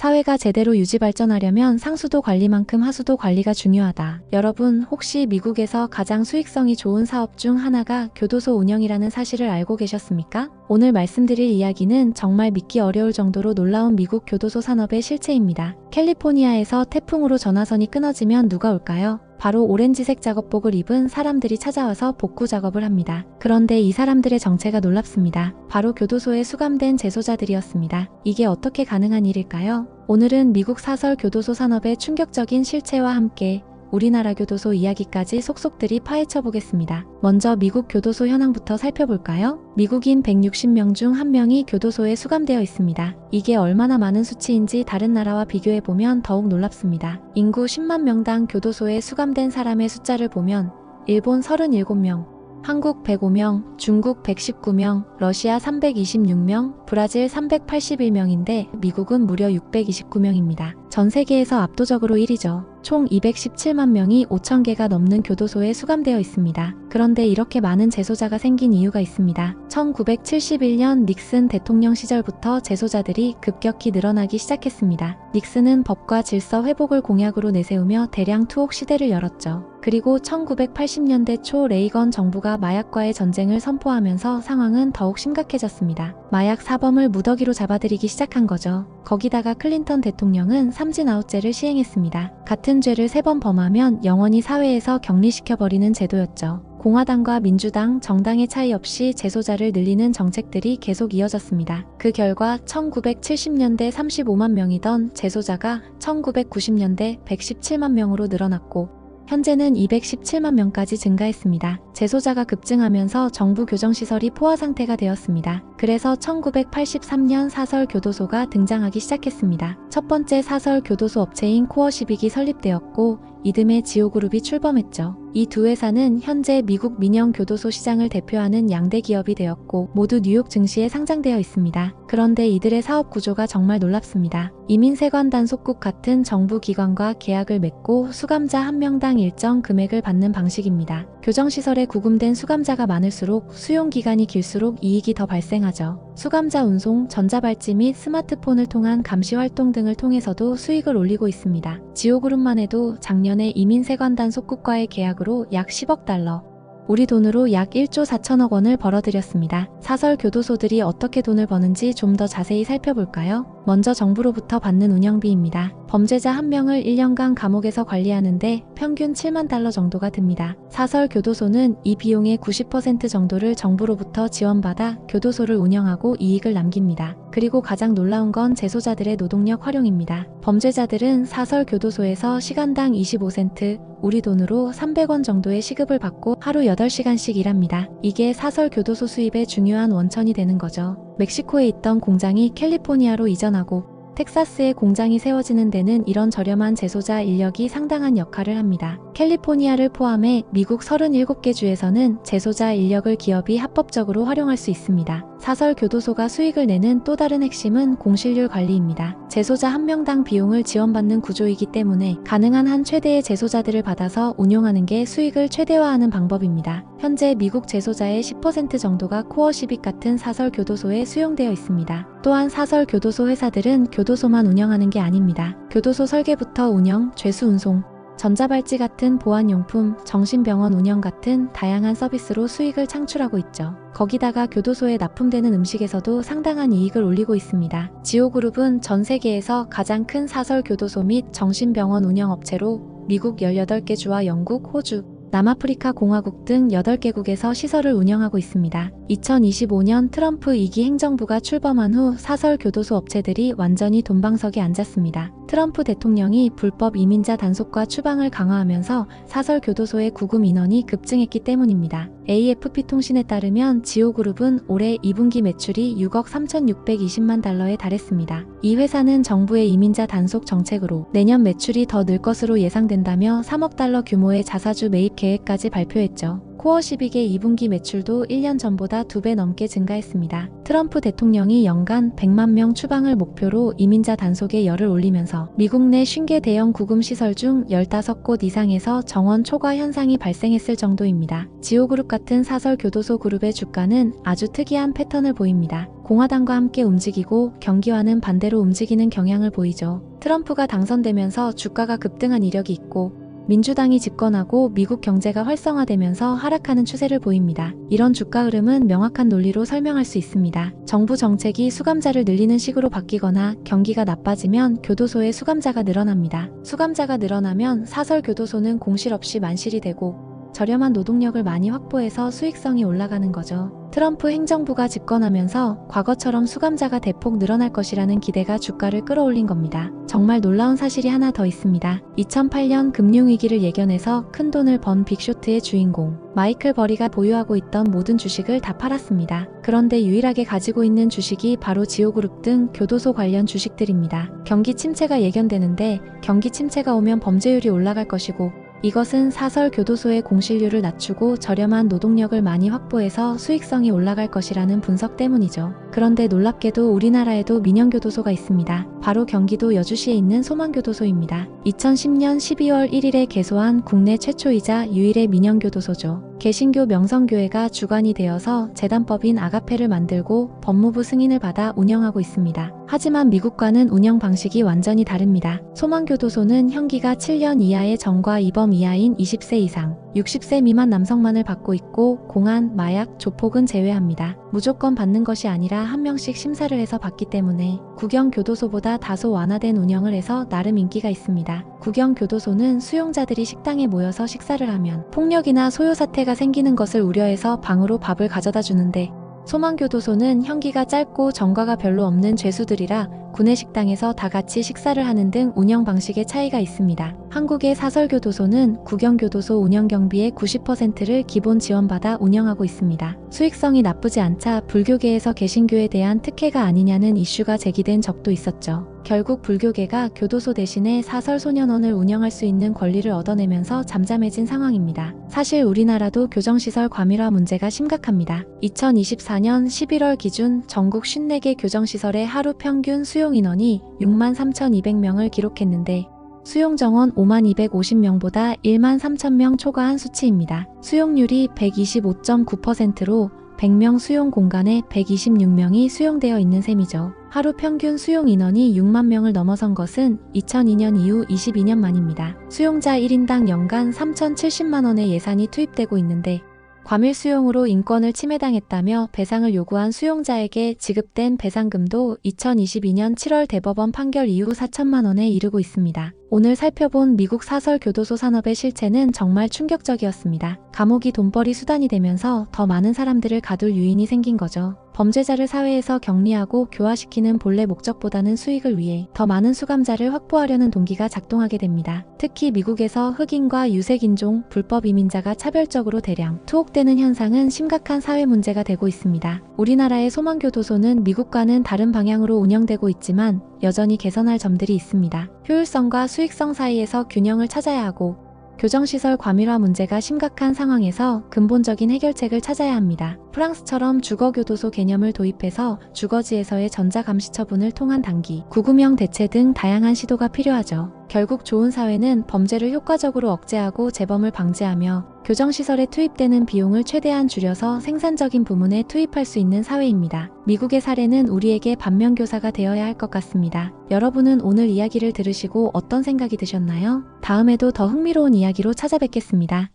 사회가 제대로 유지 발전하려면 상수도 관리만큼 하수도 관리가 중요하다. 여러분, 혹시 미국에서 가장 수익성이 좋은 사업 중 하나가 교도소 운영이라는 사실을 알고 계셨습니까? 오늘 말씀드릴 이야기는 정말 믿기 어려울 정도로 놀라운 미국 교도소 산업의 실체입니다. 캘리포니아에서 태풍으로 전화선이 끊어지면 누가 올까요? 바로 오렌지색 작업복을 입은 사람들이 찾아와서 복구 작업을 합니다. 그런데 이 사람들의 정체가 놀랍습니다. 바로 교도소에 수감된 재소자들이었습니다. 이게 어떻게 가능한 일일까요? 오늘은 미국 사설 교도소 산업의 충격적인 실체와 함께 우리나라 교도소 이야기까지 속속들이 파헤쳐 보겠습니다. 먼저 미국 교도소 현황부터 살펴볼까요? 미국인 160명 중한 명이 교도소에 수감되어 있습니다. 이게 얼마나 많은 수치인지 다른 나라와 비교해 보면 더욱 놀랍습니다. 인구 10만 명당 교도소에 수감된 사람의 숫자를 보면 일본 37명, 한국 105명, 중국 119명, 러시아 326명, 브라질 381명인데 미국은 무려 629명입니다. 전 세계에서 압도적으로 1위죠. 총 217만 명이 5천 개가 넘는 교도소에 수감되어 있습니다. 그런데 이렇게 많은 재소자가 생긴 이유가 있습니다. 1971년 닉슨 대통령 시절부터 재소자들이 급격히 늘어나기 시작했습니다. 닉슨은 법과 질서 회복을 공약으로 내세우며 대량 투옥 시대를 열었죠. 그리고 1980년대 초 레이건 정부가 마약과의 전쟁을 선포하면서 상황은 더욱 심각해졌습니다. 마약 사범을 무더기로 잡아들이기 시작한 거죠. 거기다가 클린턴 대통령은 삼진아웃제를 시행했습니다. 같은 죄를 세 번 범하면 영원히 사회에서 격리시켜버리는 제도였죠. 공화당과 민주당, 정당의 차이 없이 재소자를 늘리는 정책들이 계속 이어졌습니다. 그 결과 1970년대 35만 명이던 재소자가 1990년대 117만 명으로 늘어났고 현재는 217만 명까지 증가했습니다. 재소자가 급증하면서 정부 교정시설이 포화 상태가 되었습니다. 그래서 1983년 사설 교도소가 등장하기 시작했습니다. 첫 번째 사설 교도소 업체인 코어12기 설립되었고 이듬해 지오그룹이 출범했죠. 이 두 회사는 현재 미국 민영 교도소 시장을 대표하는 양대 기업이 되었고 모두 뉴욕 증시에 상장되어 있습니다. 그런데 이들의 사업 구조가 정말 놀랍습니다. 이민세관 단 속국 같은 정부 기관과 계약을 맺고 수감자 한 명당 일정 금액을 받는 방식입니다. 교정시설에 구금된 수감자가 많을수록 수용 기간이 길수록 이익이 더 발생하죠. 수감자 운송, 전자발찌 및 스마트폰을 통한 감시 활동 등을 통해서도 수익을 올리고 있습니다. 지오그룹만 해도 작년 에 이민세관단 속국과의 계약으로 약 10억 달러, 우리 돈으로 약 1조 4천억 원을 벌어들였습니다. 사설 교도소들이 어떻게 돈을 버는지 좀 더 자세히 살펴볼까요? 먼저 정부로부터 받는 운영비입니다. 범죄자 한 명을 1년간 감옥에서 관리하는데 평균 7만 달러 정도가 듭니다. 사설 교도소는 이 비용의 90% 정도를 정부로부터 지원받아 교도소를 운영하고 이익을 남깁니다. 그리고 가장 놀라운 건 재소자들의 노동력 활용입니다. 범죄자들은 사설 교도소에서 시간당 25센트, 우리 돈으로 300원 정도의 시급을 받고 하루 8시간씩 일합니다. 이게 사설 교도소 수입의 중요한 원천이 되는 거죠. 멕시코에 있던 공장이 캘리포니아로 이전하고 텍사스에 공장이 세워지는 데는 이런 저렴한 재소자 인력이 상당한 역할을 합니다. 캘리포니아를 포함해 미국 37개 주에서는 재소자 인력을 기업이 합법적으로 활용할 수 있습니다. 사설 교도소가 수익을 내는 또 다른 핵심은 공실률 관리입니다. 재소자 한 명당 비용을 지원받는 구조이기 때문에 가능한 한 최대의 재소자들을 받아서 운용하는 게 수익을 최대화하는 방법입니다. 현재 미국 재소자의 10% 정도가 코어12 같은 사설 교도소에 수용되어 있습니다. 또한 사설 교도소 회사들은 교도소만 운영하는 게 아닙니다. 교도소 설계부터 운영, 죄수 운송, 전자발찌 같은 보안용품, 정신병원 운영 같은 다양한 서비스로 수익을 창출하고 있죠. 거기다가 교도소에 납품되는 음식에서도 상당한 이익을 올리고 있습니다. 지오그룹은 전 세계에서 가장 큰 사설 교도소 및 정신병원 운영 업체로 미국 18개 주와 영국, 호주, 남아프리카 공화국 등 8개국에서 시설을 운영하고 있습니다. 2025년 트럼프 2기 행정부가 출범한 후 사설 교도소 업체들이 완전히 돈방석에 앉았습니다. 트럼프 대통령이 불법 이민자 단속과 추방을 강화하면서 사설 교도소의 구금 인원이 급증했기 때문입니다. AFP 통신에 따르면 지오그룹은 올해 2분기 매출이 6억 3,620만 달러에 달했습니다. 이 회사는 정부의 이민자 단속 정책으로 내년 매출이 더 늘 것으로 예상된다며 3억 달러 규모의 자사주 매입 계획까지 발표했죠. 코어 12개 2분기 매출도 1년 전보다 2배 넘게 증가했습니다. 트럼프 대통령이 연간 100만 명 추방을 목표로 이민자 단속에 열을 올리면서 미국 내 50개 대형 구금 시설 중 15곳 이상에서 정원 초과 현상이 발생했을 정도입니다. 지오그룹 같은 사설 교도소 그룹의 주가는 아주 특이한 패턴을 보입니다. 공화당과 함께 움직이고 경기와는 반대로 움직이는 경향을 보이죠. 트럼프가 당선되면서 주가가 급등한 이력이 있고 민주당이 집권하고 미국 경제가 활성화되면서 하락하는 추세를 보입니다. 이런 주가 흐름은 명확한 논리로 설명할 수 있습니다. 정부 정책이 수감자를 늘리는 식으로 바뀌거나 경기가 나빠지면 교도소의 수감자가 늘어납니다. 수감자가 늘어나면 사설 교도소는 공실 없이 만실이 되고 저렴한 노동력을 많이 확보해서 수익성이 올라가는 거죠. 트럼프 행정부가 집권하면서 과거처럼 수감자가 대폭 늘어날 것이라는 기대가 주가를 끌어올린 겁니다. 정말 놀라운 사실이 하나 더 있습니다. 2008년 금융위기를 예견해서 큰 돈을 번 빅쇼트의 주인공, 마이클 버리가 보유하고 있던 모든 주식을 다 팔았습니다. 그런데 유일하게 가지고 있는 주식이 바로 지오그룹 등 교도소 관련 주식들입니다. 경기 침체가 예견되는데 경기 침체가 오면 범죄율이 올라갈 것이고 이것은 사설 교도소의 공실률을 낮추고 저렴한 노동력을 많이 확보해서 수익성이 올라갈 것이라는 분석 때문이죠. 그런데 놀랍게도 우리나라에도 민영교도소가 있습니다. 바로 경기도 여주시에 있는 소망교도소입니다. 2010년 12월 1일에 개소한 국내 최초이자 유일의 민영교도소죠. 개신교 명성교회가 주관이 되어서 재단법인 아가페를 만들고 법무부 승인을 받아 운영하고 있습니다. 하지만 미국과는 운영 방식이 완전히 다릅니다. 소망교도소는 형기가 7년 이하의 정과 이범 이하인 20세 이상, 60세 미만 남성만을 받고 있고 공안, 마약, 조폭은 제외합니다. 무조건 받는 것이 아니라 한 명씩 심사를 해서 받기 때문에 구경 교도소보다 다소 완화된 운영을 해서 나름 인기가 있습니다. 구경 교도소는 수용자들이 식당에 모여서 식사를 하면 폭력이나 소요 사태가 생기는 것을 우려해서 방으로 밥을 가져다 주는데 소망교도소는 형기가 짧고 전과가 별로 없는 죄수들이라 구내 식당에서 다 같이 식사를 하는 등 운영 방식의 차이가 있습니다. 한국의 사설교도소는 구경교도소 운영 경비의 90%를 기본 지원받아 운영하고 있습니다. 수익성이 나쁘지 않자 불교계에서 개신교에 대한 특혜가 아니냐는 이슈가 제기된 적도 있었죠. 결국 불교계가 교도소 대신에 사설소년원을 운영할 수 있는 권리를 얻어내면서 잠잠해진 상황입니다. 사실 우리나라도 교정시설 과밀화 문제가 심각합니다. 2024년 11월 기준 전국 54개 교정시설의 하루 평균 수용 인원이 6만 3,200명을 기록했는데 수용 정원 5만 250명보다 1만 3천 명 초과한 수치입니다. 수용률이 125.9%로 100명 수용 공간에 126명이 수용되어 있는 셈이죠. 하루 평균 수용 인원이 6만 명을 넘어선 것은 2002년 이후 22년 만입니다. 수용자 1인당 연간 3,070만 원의 예산이 투입되고 있는데 과밀 수용으로 인권을 침해당했다며 배상을 요구한 수용자에게 지급된 배상금도 2022년 7월 대법원 판결 이후 4천만 원에 이르고 있습니다. 오늘 살펴본 미국 사설 교도소 산업의 실체는 정말 충격적이었습니다. 감옥이 돈벌이 수단이 되면서 더 많은 사람들을 가둘 유인이 생긴 거죠. 범죄자를 사회에서 격리하고 교화시키는 본래 목적보다는 수익을 위해 더 많은 수감자를 확보하려는 동기가 작동하게 됩니다. 특히 미국에서 흑인과 유색인종, 불법 이민자가 차별적으로 대량 투옥되는 현상은 심각한 사회 문제가 되고 있습니다. 우리나라의 소망교도소는 미국과는 다른 방향으로 운영되고 있지만 여전히 개선할 점들이 있습니다. 효율성과 수익성 사이에서 균형을 찾아야 하고 교정시설 과밀화 문제가 심각한 상황에서 근본적인 해결책을 찾아야 합니다. 프랑스처럼 주거교도소 개념을 도입해서 주거지에서의 전자감시 처분을 통한 단기, 구금형 대체 등 다양한 시도가 필요하죠. 결국 좋은 사회는 범죄를 효과적으로 억제하고 재범을 방지하며 교정시설에 투입되는 비용을 최대한 줄여서 생산적인 부문에 투입할 수 있는 사회입니다. 미국의 사례는 우리에게 반면교사가 되어야 할 것 같습니다. 여러분은 오늘 이야기를 들으시고 어떤 생각이 드셨나요? 다음에도 더 흥미로운 이야기로 찾아뵙겠습니다.